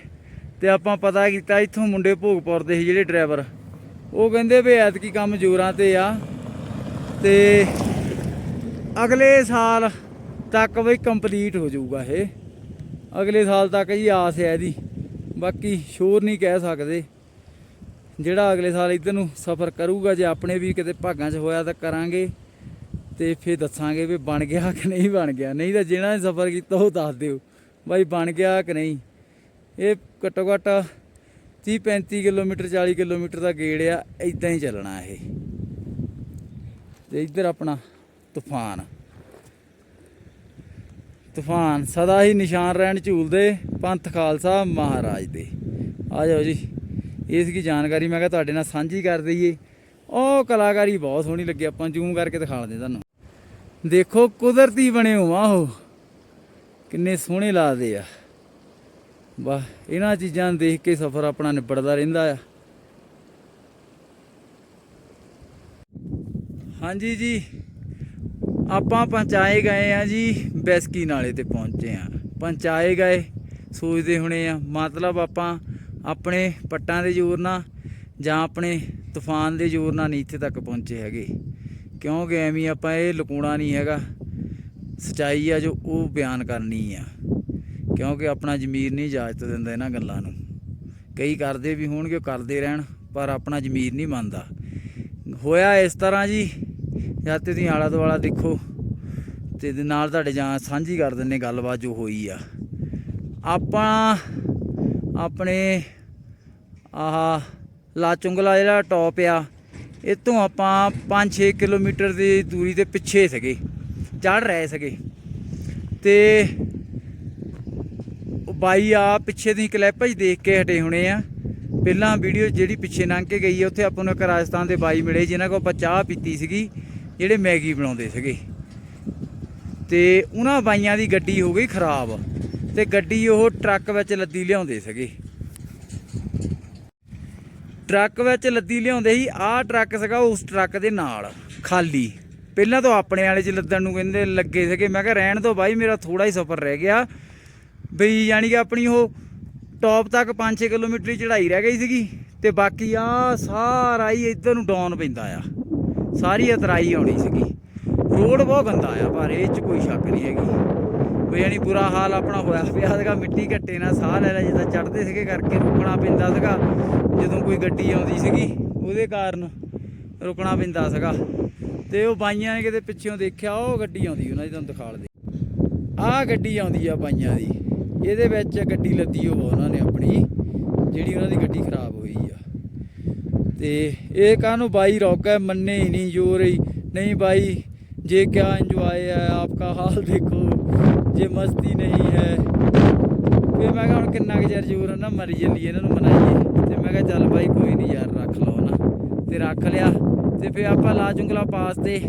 ਤੇ ਆਪਾਂ ਪਤਾ ਕੀਤਾ ਇੱਥੋਂ ਮੁੰਡੇ ਭੋਗਪੁਰ ਦੇ ਸੀ ਜਿਹੜੇ ਡਰਾਈਵਰ। ਉਹ ਕਹਿੰਦੇ ਵੀ ਐਤਕੀ ਕੰਮ ਜ਼ੋਰਾਂ ਤੇ ਆ ਤੇ ਅਗਲੇ ਸਾਲ ਤੱਕ ਬਈ ਕੰਪਲੀਟ ਹੋ ਜਾਊਗਾ ਇਹ। ਅਗਲੇ ਸਾਲ ਤੱਕ ਜੀ ਆਸ ਹੈ ਇਹਦੀ। ਬਾਕੀ ਸ਼ੋਰ ਨਹੀਂ ਕਹਿ ਸਕਦੇ। ਜਿਹੜਾ ਅਗਲੇ ਸਾਲ ਇੱਧਰ ਨੂੰ ਸਫ਼ਰ ਕਰੂਗਾ, ਜੇ ਆਪਣੇ ਵੀ ਕਿਤੇ ਭਾਗਾਂ 'ਚ ਹੋਇਆ ਤਾਂ ਕਰਾਂਗੇ ਤੇ ਫਿਰ ਦੱਸਾਂਗੇ ਵੀ ਬਣ ਗਿਆ ਕਿ ਨਹੀਂ ਬਣ ਗਿਆ। ਨਹੀਂ ਤਾਂ ਜਿਹਨਾਂ ਨੇ ਸਫ਼ਰ ਕੀਤਾ ਉਹ ਦੱਸ ਦਿਓ। ਬਾਈ ਬਣ ਗਿਆ ਕਿ ਨਹੀਂ? ਇਹ ਘੱਟੋ ਘੱਟ 30 35 ਕਿਲੋਮੀਟਰ 40 ਕਿਲੋਮੀਟਰ ਦਾ ਗੇੜ ਆ ਇਦਾਂ ਹੀ ਚੱਲਣਾ ਇਹ। ਤੇ ਇੱਧਰ ਆਪਣਾ ਤੂਫਾਨ। ਤੂਫਾਨ, ਸਦਾ ਹੀ ਨਿਸ਼ਾਨ ਰਹਿਣ ਝੂਲਦੇ ਪੰਥ ਖਾਲਸਾ ਮਹਾਰਾਜ ਦੇ। ਆ ਜਾਓ ਜੀ, ਇਸ ਦੀ ਜਾਣਕਾਰੀ, ਮੈਂ ਕਿਹਾ ਤੁਹਾਡੇ ਨਾਲ ਸਾਂਝੀ ਕਰ ਦਈਏ। ਉਹ ਕਲਾਕਾਰੀ ਬਹੁਤ ਸੋਹਣੀ ਲੱਗੀ, ਆਪਾਂ ਜ਼ੂਮ ਕਰਕੇ ਦਿਖਾ ਦਿੰਦੇ ਤੁਹਾਨੂੰ। ਦੇਖੋ, ਕੁਦਰਤੀ ਬਣੇ ਹੋਆ ਉਹ। ਕਿੰਨੇ ਸੋਹਣੇ ਲੱਗਦੇ ਆ। ਵਾਹ, ਇਹਨਾਂ ਚੀਜ਼ਾਂ ਨੂੰ ਦੇਖ ਕੇ ਸਫ਼ਰ ਆਪਣਾ ਨਿਬੜਦਾ ਰਹਿੰਦਾ ਆ। ਹਾਂਜੀ ਜੀ, ਆਪਾਂ ਪਹੁੰਚਾਏ ਗਏ ਆ ਜੀ ਬੈਸਕੀ ਨਾਲੇ ਤੇ ਪਹੁੰਚੇ ਆ। ਪਹੁੰਚਾਏ ਗਏ, ਸੋਚਦੇ ਹੁਣੇ ਆ, ਮਤਲਬ ਆਪਾਂ ਆਪਣੇ ਪੱਟਾਂ ਦੇ ਜ਼ੋਰ ਨਾਲ ਜਾਂ ਆਪਣੇ ਤੂਫਾਨ ਦੇ ਜ਼ੋਰ ਨਾਲ ਨਹੀਂ ਇੱਥੇ ਤੱਕ ਪਹੁੰਚੇ ਹੈਗੇ। ਕਿਉਂਕਿ ਐਵੇਂ ਆਪਾਂ ਇਹ ਲਕੂਣਾ ਨਹੀਂ ਹੈਗਾ। ਸਚਾਈ ਆ ਜੋ ਉਹ ਬਿਆਨ ਕਰਨੀ ਆ। ਕਿਉਂਕਿ ਆਪਣਾ ਜ਼ਮੀਰ ਨਹੀਂ ਇਜਾਜ਼ਤ ਦਿੰਦਾ ਇਹਨਾਂ ਗੱਲਾਂ ਨੂੰ। ਕਈ ਕਰਦੇ ਵੀ ਹੋਣਗੇ, ਉਹ ਕਰਦੇ ਰਹਿਣ, ਪਰ ਆਪਣਾ ਜ਼ਮੀਰ ਨਹੀਂ ਮੰਨਦਾ। ਹੋਇਆ ਇਸ ਤਰ੍ਹਾਂ ਜੀ। ਜਾਂ ਤੇ ਤੁਸੀਂ ਆਲਾ ਦੁਆਲਾ ਦੇਖੋ, ਤੇ ਇਹਦੇ ਨਾਲ ਤੁਹਾਡੇ ਜਾਂ ਸਾਂਝੀ ਕਰ ਦਿੰਨੇ ਗੱਲਬਾਤ ਜੋ ਹੋਈ ਆ। ਆਪਾਂ ਆਪਣੇ ਆਹ ਲਾਚੁੰਗਲਾ ਜਿਹੜਾ ਟੌਪ ਆ ਇਹ ਤੋਂ ਆਪਾਂ 5-6 ਕਿਲੋਮੀਟਰ ਦੀ ਦੂਰੀ ਤੇ ਪਿੱਛੇ ਸੀਗੇ ਚੜ ਰਹੇ ਸੀਗੇ। ਤੇ ਬਾਈ ਆ ਪਿੱਛੇ ਦੀ ਕਲਿੱਪ ਹੀ ਦੇਖ ਕੇ ਹਟੇ ਹੋਣੇ ਆ। ਪਹਿਲਾਂ ਵੀਡੀਓ ਜਿਹੜੀ ਪਿੱਛੇ ਲੰਘ ਕੇ ਗਈ ਹੈ ਉੱਥੇ ਆਪਾਂ ਨੂੰ ਇੱਕ ਰਾਜਸਥਾਨ ਦੇ ਬਾਈ ਮਿਲੇ ਜਿਨ੍ਹਾਂ ਕੋਲ ਆਪਾਂ ਚਾਹ ਪੀਤੀ ਸੀਗੀ, ਜਿਹੜੇ ਮੈਗੀ ਬਣਾਉਂਦੇ ਸੀਗੇ। ਤੇ ਉਹਨਾਂ ਬਾਈਆਂ ਦੀ ਗੱਡੀ ਹੋ ਗਈ ਖਰਾਬ, ਤੇ ਗੱਡੀ ਉਹ ਟਰੱਕ ਵਿੱਚ ਲੱਦੀ ਲਿਆਉਂਦੇ ਸੀਗੇ। ਟਰੱਕ ਵਿੱਚ ਲੱਦੀ ਲਿਆਉਂਦੇ ਸੀ, ਆਹ ਟਰੱਕ ਸੀਗਾ ਉਸ ਟਰੱਕ ਦੇ ਨਾਲ, ਖਾਲੀ। ਪਹਿਲਾਂ ਤਾਂ ਆਪਣੇ ਵਾਲੇ 'ਚ ਲੱਦਣ ਨੂੰ ਕਹਿੰਦੇ, ਲੱਗੇ ਸੀਗੇ। ਮੈਂ ਕਿਹਾ, ਰਹਿਣ ਤੋਂ ਬਾਈ, ਮੇਰਾ ਥੋੜਾ ਹੀ ਸਫ਼ਰ ਰਹਿ ਗਿਆ। ਬਈ ਯਾਨੀ ਕਿ ਆਪਣੀ ਉਹ ਟੌਪ ਤੱਕ 5-6 ਕਿਲੋਮੀਟਰ ਦੀ ਚੜ੍ਹਾਈ ਰਹਿ ਗਈ ਸੀਗੀ ਤੇ ਬਾਕੀ ਆ ਸਾਰਾ ਹੀ ਇੱਧਰ ਨੂੰ ਡਾਊਨ ਪੈਂਦਾ ਆ। ਸਾਰੀ ਉਤਰਾਈ ਆਉਣੀ ਸੀਗੀ। ਰੋਡ ਬਹੁਤ ਗੰਦਾ ਆ, ਪਰ ਇਹ 'ਚ ਕੋਈ ਸ਼ੱਕ ਨਹੀਂ ਹੈਗੀ। ਬਈ ਯਾਨੀ ਬੁਰਾ ਹਾਲ ਆਪਣਾ ਹੋਇਆ ਪਿਆ ਸੀਗਾ, ਮਿੱਟੀ ਘੱਟੇ ਨਾਲ ਸਾਹ ਲੈ ਲੈ ਜਿੱਦਾਂ ਚੜ੍ਹਦੇ ਸੀਗੇ, ਕਰਕੇ ਰੁਕਣਾ ਪੈਂਦਾ ਸੀਗਾ। ਜਦੋਂ ਕੋਈ ਗੱਡੀ ਆਉਂਦੀ ਸੀਗੀ, ਉਹਦੇ ਕਾਰਨ ਰੁਕਣਾ ਪੈਂਦਾ ਸੀਗਾ। ਤੇ ਉਹ ਬਾਈਆਂ ਨੇ ਕਿਤੇ ਪਿੱਛੋਂ ਦੇਖਿਆ, ਉਹ ਗੱਡੀ ਆਉਂਦੀ ਉਹਨਾਂ ਦੀ ਤੁਹਾਨੂੰ ਦਿਖਾ ਲਦੇ ਆਹ ਗੱਡੀ ਆਉਂਦੀ ਆ ਬਾਈਆਂ ਦੀ। ਇਹਦੇ ਵਿੱਚ ਗੱਡੀ ਲੱਦੀ ਹੋਵਾ ਉਹਨਾਂ ਨੇ ਆਪਣੀ, ਜਿਹੜੀ ਉਹਨਾਂ ਦੀ ਗੱਡੀ ਖਰਾਬ ਹੋਈ ਆ। ਤੇ ਇਹ ਕਾਹਨੂੰ ਬਾਈ ਰੌਕ ਹੈ ਮੰਨੇ ਹੀ ਨਹੀਂ ਜੋ ਰਹੀ ਨਹੀਂ ਬਾਈ, ਜੇ ਕਿਆ ਇੰਜੋਏ ਹੈ ਆਪਕਾ ਹਾਲ ਦੇਖੋ, ਜੇ ਮਸਤੀ ਨਹੀਂ ਹੈ। ਫੇ ਮੈਂ ਕਿਹਾ, ਹੁਣ ਕਿੰਨਾ ਕੁ ਚਿਰ ਜੋਰ ਨਾ, ਮਰੀ ਜਲੀ ਇਹਨਾਂ ਨੂੰ ਮਨਾਈਏ। ਤੇ ਮੈਂ ਕਿਹਾ, ਚੱਲ ਬਾਈ, ਕੋਈ ਨਹੀਂ ਯਾਰ, ਰੱਖ ਲਓ ਨਾ। ਤੇ ਰੱਖ ਲਿਆ। ਤੇ ਫੇ ਆਪਾਂ ਲਾ ਲਾਜੁੰਗਲਾ ਪਾਸ ਤੇ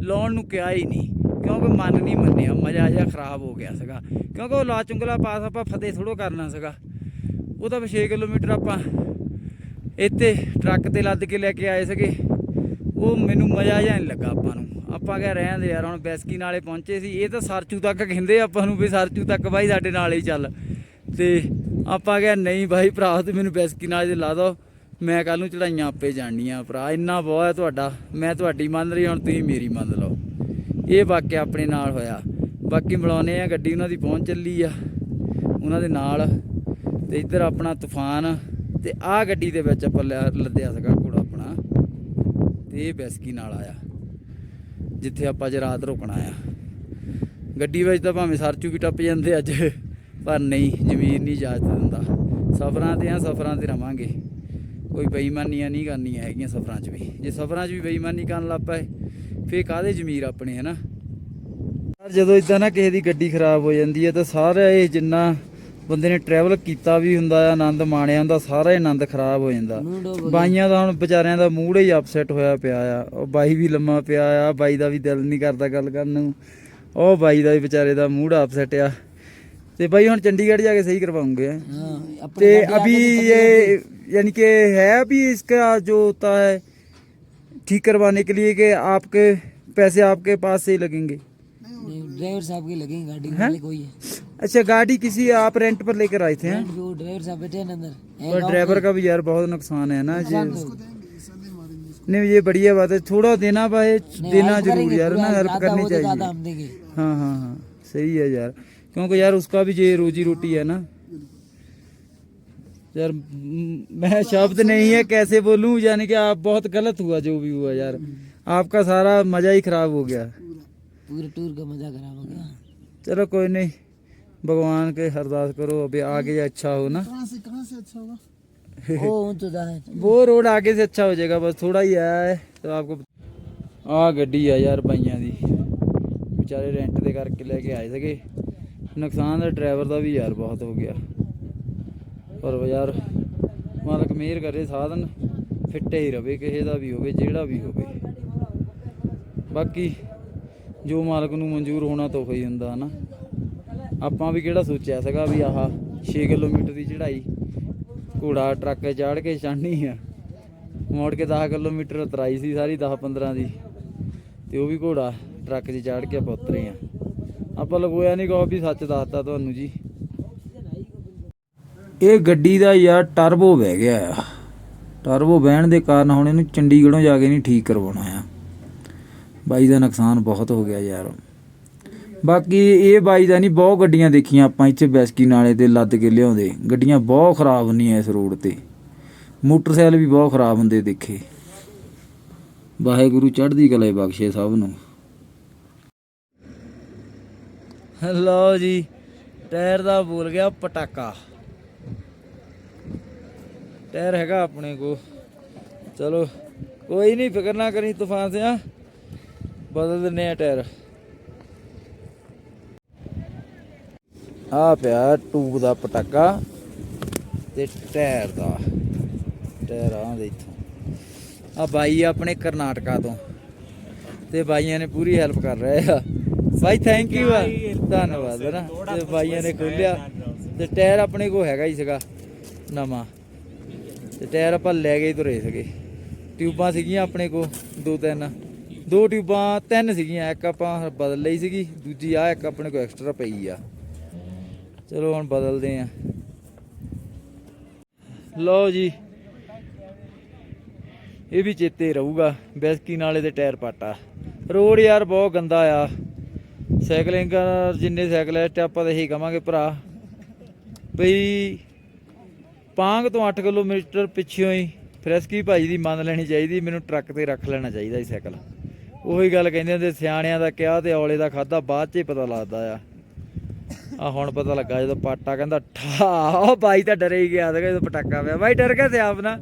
ਲਾਉਣ ਨੂੰ ਕਿਹਾ ਹੀ ਨਹੀਂ। ਕਿਉਂਕਿ ਮਨ ਨਹੀਂ ਮੰਨਿਆ, ਮਜ਼ਾ ਜਿਹਾ ਖਰਾਬ ਹੋ ਗਿਆ ਸੀਗਾ। ਕਿਉਂਕਿ ਉਹ ਲਾ ਚੁੰਗਲਾ ਪਾਸ ਆਪਾਂ ਫਤਿਹ ਥੋੜੋ ਕਰਨਾ ਸੀਗਾ। ਉਹ ਤਾਂ 6 ਕਿਲੋਮੀਟਰ ਆਪਾਂ ਇੱਥੇ ਟਰੱਕ ਤੇ ਲੱਦ ਕੇ ਲੈ ਕੇ ਆਏ ਸੀਗੇ। ਉਹ ਮੈਨੂੰ ਮਜ਼ਾ ਜਿਹਾ ਨਹੀਂ ਲੱਗਾ ਆਪਾਂ ਨੂੰ। ਆਪਾਂ ਕਿਹਾ ਰਹਿਣ ਦੇ ਯਾਰ, ਹੁਣ ਬੈਸਕੀ ਨਾਲੇ ਪਹੁੰਚੇ ਸੀ। ਇਹ ਤਾਂ ਸਰਚੂ ਤੱਕ ਕਹਿੰਦੇ ਆਪਾਂ ਨੂੰ ਵੀ ਸਰਚੂ ਤੱਕ ਬਾਈ ਸਾਡੇ ਨਾਲ ਹੀ ਚੱਲ। ਤੇ ਆਪਾਂ ਕਿਹਾ ਨਹੀਂ ਬਾਈ ਭਰਾ, ਤੇ ਮੈਨੂੰ ਬੈਸਕੀ ਨਾਲ ਲਾ ਦੋ। ਮੈਂ ਕੱਲ ਨੂੰ ਚੜਾਈਆਂ ਆਪੇ ਜਾਣੀਆਂ ਭਰਾ। ਇੰਨਾ ਬਹੁਤ ਹੈ ਤੁਹਾਡਾ। ਮੈਂ ਤੁਹਾਡੀ ਮੰਨ ਰਹੀ ਹੁਣ ਤੁਸੀਂ ਮੇਰੀ ਮੰਨ ਲਓ। ਇਹ ਵਾਕਿਆ ਆਪਣੇ ਨਾਲ ਹੋਇਆ। ਬਾਕੀ ਮਿਲਾਉਨੇ ਆ ਗੱਡੀ ਉਹਨਾਂ ਦੀ ਪਹੁੰਚ ਚੱਲੀ ਆ, ਉਹਨਾਂ ਦੇ ਨਾਲ। ਤੇ ਇੱਧਰ ਆਪਣਾ ਤੂਫਾਨ, ਤੇ ਆਹ ਗੱਡੀ ਦੇ ਵਿੱਚ ਆਪਾਂ ਲਿਆ- ਲੱਦਿਆ ਸੀਗਾ ਘੋੜਾ ਆਪਣਾ। ਤੇ ਇਹ ਬੈਸਕੀ ਨਾਲ ਆਇਆ, ਜਿੱਥੇ ਆਪਾਂ ਅੱਜ ਰਾਤ ਰੁਕਣਾ ਆ। ਗੱਡੀ ਵਿੱਚ ਤਾਂ ਭਾਵੇਂ ਸਰਚੂ ਵੀ ਟੱਪ ਜਾਂਦੇ ਅੱਜ, ਪਰ ਨਹੀਂ ਜ਼ਮੀਨ ਨਹੀਂ ਇਜਾਜ਼ਤ ਦਿੰਦਾ। ਸਫ਼ਰਾਂ ਤੇ ਆ ਸਫ਼ਰਾਂ ਤੇ ਰਵਾਂਗੇ। ਕੋਈ ਬੇਈਮਾਨੀਆਂ ਨਹੀਂ ਕਰਨੀਆਂ ਹੈਗੀਆਂ ਸਫ਼ਰਾਂ 'ਚ ਵੀ। ਜੇ ਸਫ਼ਰਾਂ 'ਚ ਵੀ ਬੇਈਮਾਨੀ ਕਰਨ ਲੱਗ ਫੇ ਕਾਦੇ ਜ਼ਮੀਰ ਆਪਣੇ ਹਨਾ? ਯਾਰ ਜਦੋਂ ਇਦਾਂ ਨਾ ਕਿਸੇ ਦੀ ਗੱਡੀ ਖਰਾਬ ਹੋ ਜਾਂਦੀ ਹੈ ਤਾਂ ਸਾਰਾ ਇਹ ਜਿੰਨਾ ਬੰਦੇ ਨੇ ਟਰੈਵਲ ਕੀਤਾ ਵੀ ਹੁੰਦਾ ਆ ਆਨੰਦ ਮਾਣਿਆ ਹੁੰਦਾ ਸਾਰਾ ਹੀ ਆਨੰਦ ਖਰਾਬ ਹੋ ਜਾਂਦਾ। ਬਾਈਆਂ ਦਾ ਹੁਣ ਵਿਚਾਰਿਆਂ ਦਾ ਮੂਡ ਹੀ ਅਪਸੈਟ ਹੋਇਆ ਪਿਆ ਆ। ਉਹ ਬਾਈ ਵੀ ਲੰਮਾ ਪਿਆ ਆ ਬਾਈ ਦਾ ਵੀ ਦਿਲ ਨਹੀਂ ਕਰਦਾ ਗੱਲ ਕਰਨ ਨੂੰ। ਉਹ ਬਾਈ ਦਾ ਵੀ ਵਿਚਾਰੇ ਦਾ ਮੂਡ ਅਪਸੈਟ ਆ। ਤੇ ਬਾਈ ਹੁਣ ਚੰਡੀਗੜ੍ਹ ਜਾ ਕੇ ਸਹੀ ਕਰਵਾਉਂਗੇ। ਹਾਂ ਤੇ ਅਭੀ ਇਹ ਯਾਨੀ ਕਿ ਹੈ ਵੀ ਇਸਕਾ ਜੋ ਹੁੰਦਾ ਹੈ ठीक करवाने के लिए कि आपके पैसे आपके पास से ही लगेंगे? ड्राइवर साहब के लगेंगे गाड़ी? वाले कोई है। अच्छा गाड़ी किसी आप रेंट पर लेकर आए थे हैं? ड्राइवर साहब बैठे हैं अंदर पर ड्राइवर का भी यार बहुत नुकसान है ना जी। नहीं, नहीं ये बढ़िया बात है थोड़ा देना भाई देना ज़रूर यार ना हेल्प करनी तो चाहिए। हाँ हाँ हाँ सही है यार क्योंकि यार उसका भी ये रोजी रोटी है ना यार म- मैं शब्द नहीं है कैसे बोलूं यानी कि आप बहुत गलत हुआ जो भी हुआ यार आपका सारा मजा ही खराब हो गया पूरे टूर का मजा खराब हो गया चलो कोई नहीं भगवान के अरदास करो अभी आगे अच्छा हो ना कहाँ से कहाँ से अच्छा होगा वो तो दाएं वो रोड आगे से अच्छा हो जाएगा बस थोड़ा ही आया है तो आपको ਆ ਗੱਡੀ ਆ ਯਾਰ ਬਾਈਆਂ ਦੀ ਵਿਚਾਰੇ ਰੈਂਟ ਤੇ ਕਰਕੇ ਲੈ ਕੇ ਆਏ ਸੀਗੇ ਨੁਕਸਾਨ ਦਾ ਡਰਾਈਵਰ ਦਾ ਵੀ ਯਾਰ ਬਹੁਤ ਹੋ ਗਿਆ ਪਰ ਯਾਰ ਮਾਲਕ ਮਿਹਰ ਕਰੇ, ਸਾਧਨ ਫਿੱਟੇ ਹੀ ਰਵੇ, ਕਿਸੇ ਦਾ ਵੀ ਹੋਵੇ, ਜਿਹੜਾ ਵੀ ਹੋਵੇ। ਬਾਕੀ ਜੋ ਮਾਲਕ ਨੂੰ ਮਨਜ਼ੂਰ ਹੋਣਾ ਤਾਂ ਹੋਈ ਹੁੰਦਾ ਨਾ ਆਪਾਂ ਵੀ ਕਿਹੜਾ ਸੋਚਿਆ ਸੀਗਾ ਵੀ ਆਹ 6 ਕਿਲੋਮੀਟਰ ਦੀ ਚੜ੍ਹਾਈ, ਘੋੜਾ, ਟਰੱਕ ਚਾੜ ਕੇ ਚੜ੍ਹਨੀ ਆ। ਮੋੜ ਕੇ 10 ਕਿਲੋਮੀਟਰ ਉਤਰਾਈ ਸੀ ਸਾਰੀ 10 15 ਦੀ। ਤੇ ਉਹ ਵੀ ਘੋੜਾ, ਟਰੱਕ 'ਚ ਚਾੜ ਕੇ ਆਪਾਂ ਉਤਰੇ ਆ। ਆਪਾਂ ਲਗੋਇਆ ਨਹੀਂ ਕਹੋ ਵੀ, ਸੱਚ ਦੱਸਤਾ ਤੁਹਾਨੂੰ ਜੀ। ਇਹ ਗੱਡੀ ਦਾ ਯਾਰ ਟਰਬੋ ਬਹਿ ਗਿਆ ਆ। ਟਰਬੋ ਬਹਿਣ ਦੇ ਕਾਰਨ ਹੁਣ ਇਹਨੂੰ ਚੰਡੀਗੜ੍ਹੋਂ ਜਾ ਕੇ ਨਹੀਂ ਠੀਕ ਕਰਵਾਉਣਾ ਆ। ਬਾਈ ਦਾ ਨੁਕਸਾਨ ਬਹੁਤ ਹੋ ਗਿਆ ਯਾਰ। ਬਾਕੀ ਇਹ ਬਾਈ ਦਾ ਨਹੀਂ, ਬਹੁਤ ਗੱਡੀਆਂ ਦੇਖੀਆਂ ਆਪਾਂ ਇੱਥੇ ਬੈਸਕੀ ਨਾਲੇ ਤੇ ਲੱਦ ਕੇ ਲਿਆਉਂਦੇ। ਗੱਡੀਆਂ ਬਹੁਤ ਖਰਾਬ ਹੁੰਦੀਆਂ ਇਸ ਰੋਡ ਤੇ। ਮੋਟਰਸਾਈਕਲ ਵੀ ਬਹੁਤ ਖਰਾਬ ਹੁੰਦੇ ਦੇਖੇ। ਵਾਹਿਗੁਰੂ ਚੜ੍ਹਦੀ ਕਲਾ ਬਖਸ਼ੇ ਸਭ ਨੂੰ। ਲਓ ਜੀ, ਟਾਇਰ ਦਾ ਬੋਲ ਗਿਆ ਪਟਾਕਾ। ਟਾਇਰ ਹੈਗਾ ਆਪਣੇ ਕੋ ਚਲੋ, ਕੋਈ ਨਹੀਂ ਫਿਕਰ ਨਾ ਕਰੀ ਤੂਫਾਨ ਸਿਆ। ਬਦਲ ਦਿੰਨੇ ਆ ਟਾਇਰ। ਆ ਪਿਆ ਟੂਬ ਦਾ ਪਟਾਕਾ ਤੇ ਟਾਇਰ ਦਾ। ਟਾਇਰ ਆ ਦੇ ਇੱਥੋਂ। ਆ ਬਾਈ ਆਪਣੇ ਕਰਨਾਟਕਾ ਤੋਂ। ਤੇ ਬਾਈਆਂ ਨੇ ਪੂਰੀ ਹੈਲਪ ਕਰ ਰਹੇ ਆ। ਬਾਈ ਥੈਂਕ ਯੂ ਆ। ਧੰਨਵਾਦ ਹੈ ਨਾ। ਤੇ ਬਾਈਆਂ ਨੇ ਖੋਲਿਆ ਤੇ ਟਾਇਰ ਆਪਣੇ ਕੋ ਹੈਗਾ ਹੀ ਸੀਗਾ ਨਵਾਂ। ਤੇ ਟਾਇਰ ਆਪਾਂ ਲੈ ਗਏ ਤੁਰੇ ਸੀਗੇ। ਟਿਊਬਾਂ ਸੀਗੀਆਂ ਆਪਣੇ ਕੋ ਦੋ ਤਿੰਨ। ਦੋ ਟਿਊਬਾਂ, ਤਿੰਨ ਸੀਗੀਆਂ, ਇੱਕ ਆਪਾਂ ਬਦਲ ਲਈ ਸੀਗੀ, ਦੂਜੀ ਆ ਇੱਕ ਆਪਣੇ ਕੋ ਐਕਸਟਰਾ ਪਈ ਆ। ਚਲੋ ਹੁਣ ਬਦਲਦੇ ਆ। ਲਓ ਜੀ। ਇਹ ਵੀ ਚੇਤੇ ਰਹੂਗਾ, ਬੈਸਕੀ ਨਾਲੇ ਦੇ ਟਾਇਰ ਪਾਟਾ। ਰੋਡ ਯਾਰ ਬਹੁਤ ਗੰਦਾ ਆ। ਸਾਈਕਲਿੰਗ ਜਿੰਨੇ ਸਾਈਕਲਿਸਟ ਆਪਾਂ ਤਾਂ ਇਹੀ ਕਵਾਂਗੇ ਭਰਾ, ਬਈ ਪਾਂਗ ਤੋਂ 8 ਕਿਲੋਮੀਟਰ ਪਿੱਛੇੋਂ ਹੀ ਫਰੈਸਕੀ ਭਾਈ ਦੀ ਮੰਨ ਲੈਣੀ ਚਾਹੀਦੀ, ਮੈਨੂੰ ਟਰੱਕ ਤੇ ਰੱਖ ਲੈਣਾ ਚਾਹੀਦਾ ਸੀ ਸਾਈਕਲ। ਉਹੀ ਗੱਲ ਕਹਿੰਦੇ ਹੁੰਦੇ, ਸਿਆਣਿਆਂ ਦਾ ਕਿਹਾ ਤੇ ਔਲੇ ਦਾ ਖਾਦਾ ਬਾਅਦ ਚ ਹੀ ਪਤਾ ਲੱਗਦਾ ਆ। ਆ ਹੁਣ ਪਤਾ ਲੱਗਾ ਜਦੋਂ ਪਾਟਾ ਕਹਿੰਦਾ ਠਾ ਉਹ ਬਾਈ ਤਾਂ ਡਰੇ ਹੀ ਗਿਆ ਸੀਗਾ ਜਦੋਂ ਪਟਾਕਾ ਪਿਆ। ਬਾਈ ਡਰ ਗਿਆ ਸੀ ਆਪ ਨਾ।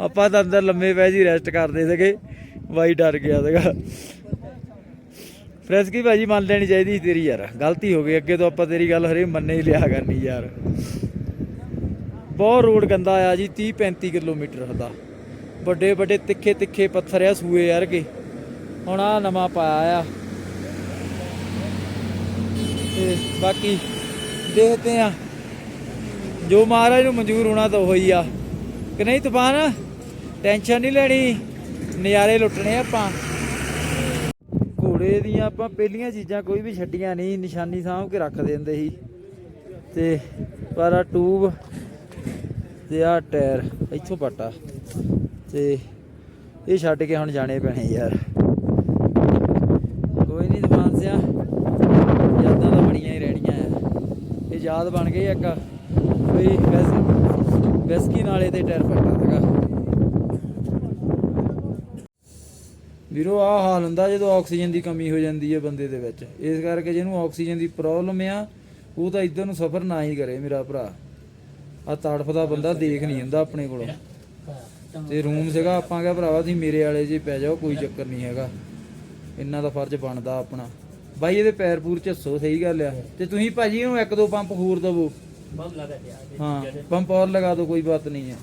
ਆਪਾਂ ਤਾਂ ਅੰਦਰ ਲੰਮੇ ਪੈ ਜੀ ਰੈਸਟ ਕਰਦੇ ਸੀਗੇ। ਬਾਈ ਡਰ ਗਿਆ ਸੀਗਾ। ਫਰੈਸਕੀ ਭਾਜੀ ਮੰਨ ਲੈਣੀ ਚਾਹੀਦੀ ਸੀ ਤੇਰੀ ਯਾਰ। ਗਲਤੀ ਹੋ ਗਈ, ਅੱਗੇ ਤੋਂ ਆਪਾਂ ਤੇਰੀ ਗੱਲ ਹਰੇ ਮੰਨੇ ਹੀ ਲਿਆ ਕਰਨੀ ਯਾਰ। ਬਹੁਤ ਰੋਡ ਗੰਦਾ ਆ ਜੀ 30 35 ਕਿਲੋਮੀਟਰ ਦਾ ਵੱਡੇ ਵੱਡੇ ਤਿੱਖੇ ਤਿੱਖੇ ਪੱਥਰ ਆ ਸੂਏ ਯਾਰ ਹੁਣ ਆ ਨਵਾਂ ਪਾਇਆ ਆ। ਤੇ ਬਾਕੀ ਦੇਖਦੇ ਆ। ਜੋ ਮਹਾਰਾਜ ਨੂੰ ਮਨਜ਼ੂਰ ਹੋਣਾ ਤਾਂ ਉਹੀ ਆ। ਕਿ ਨਹੀਂ ਤੂਫਾਨ? ਟੈਨਸ਼ਨ ਨਹੀਂ ਲੈਣੀ। ਨਜ਼ਾਰੇ ਲੁੱਟਣੇ ਆਪਾਂ। ਘੋੜੇ ਦੀਆਂ ਆਪਾਂ ਪਹਿਲੀਆਂ ਚੀਜ਼ਾਂ ਕੋਈ ਵੀ ਛੱਡੀਆਂ ਨਹੀਂ। ਨਿਸ਼ਾਨੀ ਸਾਂਭ ਕੇ ਰੱਖ ਦਿੰਦੇ ਸੀ। ਤੇ ਪਰ ਆ ਟੂਬ ਤੇ ਆ ਟਾਇਰ ਇੱਥੋਂ ਪਟਾ। ਤੇ ਇਹ ਛੱਡ ਕੇ ਹੁਣ ਜਾਣੇ ਪੈਣੇ ਯਾਰ। ਕੋਈ ਨਹੀਂ ਦੁਕਾਨ ਸਿਆ ਯਾਦਾਂ ਤਾਂ ਬਣੀਆਂ ਹੀ ਰਹਿਣੀਆਂ ਆ। ਇਹ ਯਾਦ ਬਣ ਗਈ ਇੱਕ। ਕੋਈ ਵੈਸ ਵੈਸਕੀ ਨਾਲੇ ਤੇ ਟਾਇਰ ਪਟਾ ਸੀਗਾ। ਵੀਰੋ ਆ ਹਾਲ ਹੁੰਦਾ ਜਦੋਂ ਆਕਸੀਜਨ ਦੀ ਕਮੀ ਹੋ ਜਾਂਦੀ ਹੈ ਬੰਦੇ ਦੇ ਵਿੱਚ। ਇਸ ਕਰਕੇ ਜਿਹਨੂੰ ਆਕਸੀਜਨ ਦੀ ਪ੍ਰੋਬਲਮ ਆ, ਉਹ ਤਾਂ ਇੱਧਰ ਨੂੰ ਸਫ਼ਰ ਨਾ ਹੀ ਕਰੇ ਮੇਰਾ ਭਰਾ। ਆ ਤੜਫਦਾ ਬੰਦਾ ਦੇਖ ਨਹੀਂ ਹੁੰਦਾ ਆਪਣੇ ਕੋਲੋਂ। ਤੇ ਰੂਮ ਸੀਗਾ ਆਪਾਂ ਕਿਹਾ ਭਰਾਵਾ ਤੁਸੀਂ ਮੇਰੇ ਵਾਲੇ ਹੀ ਪੈ ਜਾਓ ਕੋਈ ਚੱਕਰ ਨਹੀਂ ਹੈਗਾ। ਇੰਨਾ ਦਾ ਫਰਜ਼ ਬਣਦਾ ਆਪਣਾ। ਬਾਈ ਇਹਦੇ ਪੈਰ ਪੂਰ ਝੱਸੋ ਸਹੀ ਗੱਲ ਆ। ਤੇ ਤੁਸੀਂ ਭਾਜੀ ਇਹਨੂੰ ਇੱਕ ਦੋ ਪੰਪ ਹੋਰ ਦਵੋ। ਹਾਂ ਪੰਪ ਔਰ ਲਗਾ ਦਿਓ ਕੋਈ ਬਾਤ ਨਹੀਂ ਹੈ